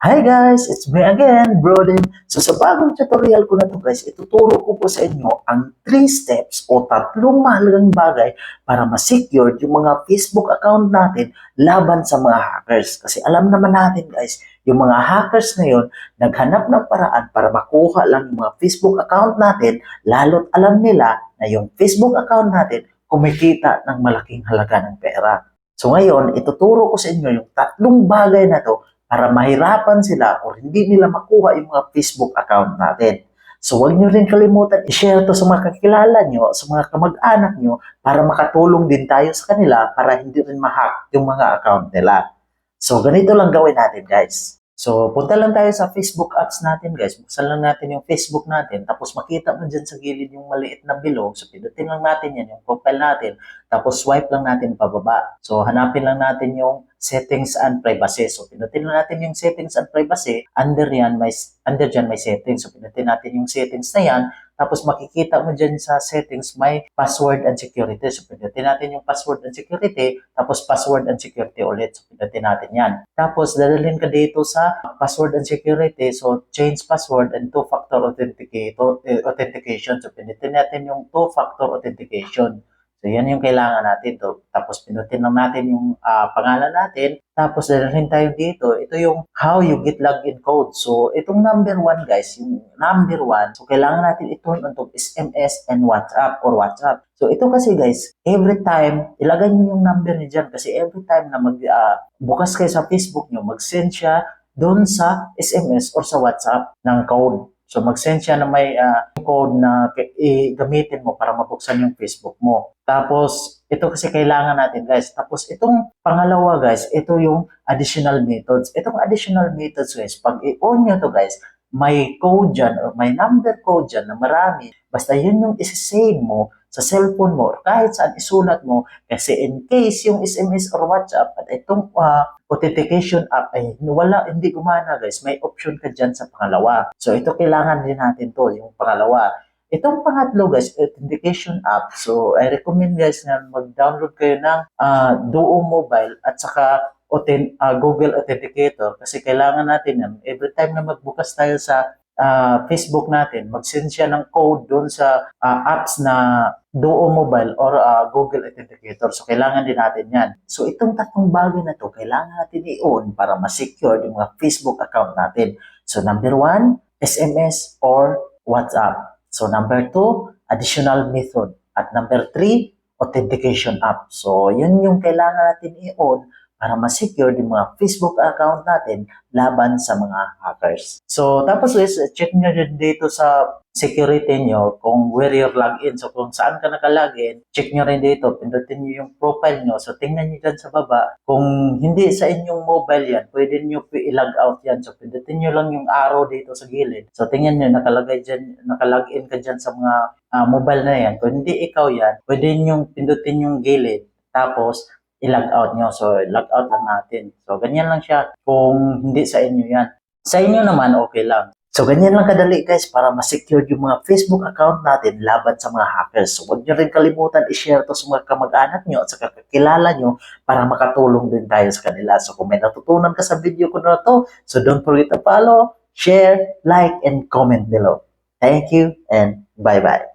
Hi guys, it's me again, Broden. So sa bagong tutorial ko na to guys, ituturo ko po sa inyo ang 3 steps o tatlong mahalagang bagay para ma-secure yung mga Facebook account natin laban sa mga hackers. Kasi alam naman natin guys, yung mga hackers na yun, naghanap ng paraan para makuha lang yung mga Facebook account natin, lalo't alam nila na yung Facebook account natin kumikita ng malaking halaga ng pera. So ngayon, ituturo ko sa inyo yung tatlong bagay na to para mahirapan sila o hindi nila makuha yung mga Facebook account natin. So huwag nyo rin kalimutan i-share to sa mga kakilala nyo, sa mga kamag-anak nyo para makatulong din tayo sa kanila para hindi rin ma-hack yung mga account nila. So ganito lang gawin natin guys. So punta lang tayo sa Facebook apps natin guys. Buksan lang natin yung Facebook natin. Tapos makita mo dyan sa gilid yung maliit na bilog. So pindutin lang natin yan, yung profile natin. Tapos swipe lang natin pababa. So hanapin lang natin yung settings and privacy. So, pinutin na natin yung settings and privacy. Under yan, may, under dyan may settings. So, pinutin natin yung settings na yan. Tapos, makikita mo dyan sa settings, may password and security. So, pinutin natin yung password and security. Tapos, password and security ulit. So, pinutin natin yan. Tapos, dadalhin ka dito sa password and security. So, change password and two-factor authenticator, eh, authentication. So, pinutin natin yung two-factor authentication. So, yan yung kailangan natin. To. Tapos, pinutin lang natin yung ah, pangalan natin. Tapos, dalhin tayo dito. Ito yung how you get login code. So, itong number one, guys, yung number one, so, kailangan natin i-turn on SMS and WhatsApp or WhatsApp. So, ito kasi, guys, every time, ilagay niyo yung number niyo dyan. Kasi every time na mag, ah, bukas kayo sa Facebook niyo, mag-send siya doon sa SMS or sa WhatsApp ng code. So, mag-send siya na may ah, code na i-gamitin mo para mabuksan yung Facebook mo. Tapos, ito kasi kailangan natin, guys. Tapos, itong pangalawa, guys, ito yung additional methods. Itong additional methods, guys, pag i-on nyo to, guys, may code dyan or may number code dyan na marami. Basta yun yung isi-save mo sa cellphone mo or kahit saan isulat mo kasi in case yung SMS or WhatsApp at itong ah, authentication app ay wala, hindi gumana guys, may option ka dyan sa pangalawa. So ito kailangan din natin to, yung pangalawa. Itong pangatlo guys, authentication app. So I recommend guys na mag-download kayo ng ah, Duo Mobile at saka ah, Google Authenticator kasi kailangan natin yan. Every time na magbukas tayo sa ah, Facebook natin, mag-send siya ng code doon sa ah, apps na Duo Mobile or ah, Google Authenticator. So, kailangan din natin yan. So, itong tatlong bagay na to, kailangan natin i-on para ma-secure yung mga Facebook account natin. So, number one, SMS or WhatsApp. So, number two, additional method. At number three, authentication app. So, yun yung kailangan natin i-on para ma-secure yung mga Facebook account natin laban sa mga hackers. So, tapos guys, check nyo din dito sa security nyo kung where you're login. So, kung saan ka nakalagin, check nyo rin dito. Pindutin nyo yung profile nyo. So, tingnan nyo dyan sa baba. Kung hindi sa inyong mobile yan, pwede nyo i-log out yan. So, pindutin nyo lang yung arrow dito sa gilid. So, tingnan nyo, nakalagay dyan, nakalagin ka dyan sa mga ah, mobile na yan. Kung hindi ikaw yan, pwede nyo pindutin yung gilid. Tapos, i-log out nyo. So, log out lang natin. So, ganyan lang siya kung hindi sa inyo yan. Sa inyo naman, okay lang. So, ganyan lang kadali guys para ma-secure yung mga Facebook account natin laban sa mga hackers. So, huwag nyo rin kalimutan i-share to sa mga kamag-anak nyo at sa kakilala nyo para makatulong din tayo sa kanila. So, kung may natutunan ka sa video ko na to, so don't forget to follow, share, like, and comment below. Thank you and bye-bye.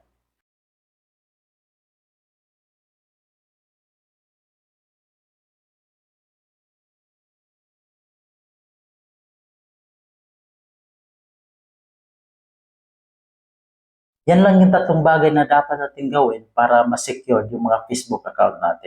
Yan lang yung tatlong bagay na dapat natin gawin para ma-secure yung mga Facebook account natin.